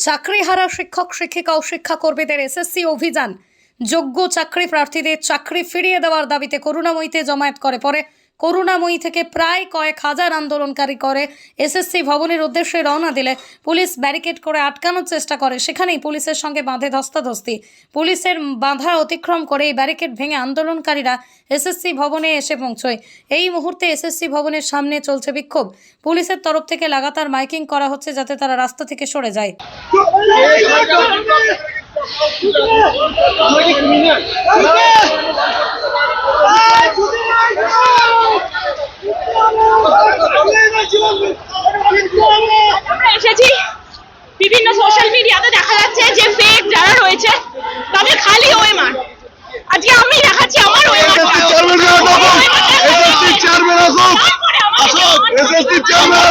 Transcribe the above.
চাকরিহারা শিক্ষক, শিক্ষিকা ও শিক্ষাকর্মীদের এসএসসি অভিযান। যোগ্য চাকরি প্রার্থীদের চাকরি ফিরিয়ে দেওয়ার দাবিতে করুণাময়ীতে জমায়েত করে পরে করুণাময়ী থেকে প্রায় কয়েক হাজার আন্দোলনকারী করে এসএসসি ভবনের উদ্দেশ্যে রওনা দিলে পুলিশ ব্যারিকেড করে আটকানোর চেষ্টা করে। সেখানেই পুলিশের সঙ্গে বাঁধে ধস্তাধস্তি। পুলিশের বাধা অতিক্রম করে এই ব্যারিকেড ভেঙে আন্দোলনকারীরা এসএসসি ভবনে এসে পৌঁছয়। এই মুহূর্তে এসএসসি ভবনের সামনে চলছে বিক্ষোভ। পুলিশের তরফ থেকে লাগাতার মাইকিং করা হচ্ছে যাতে তারা রাস্তা থেকে সরে যায়। বিভিন্ন সোশ্যাল মিডিয়াতে দেখা যাচ্ছে যে ফেক যারা রয়েছে তাদের খালি ওএমআর আজকে আমি দেখাচ্ছি আমার OMR SSC chairman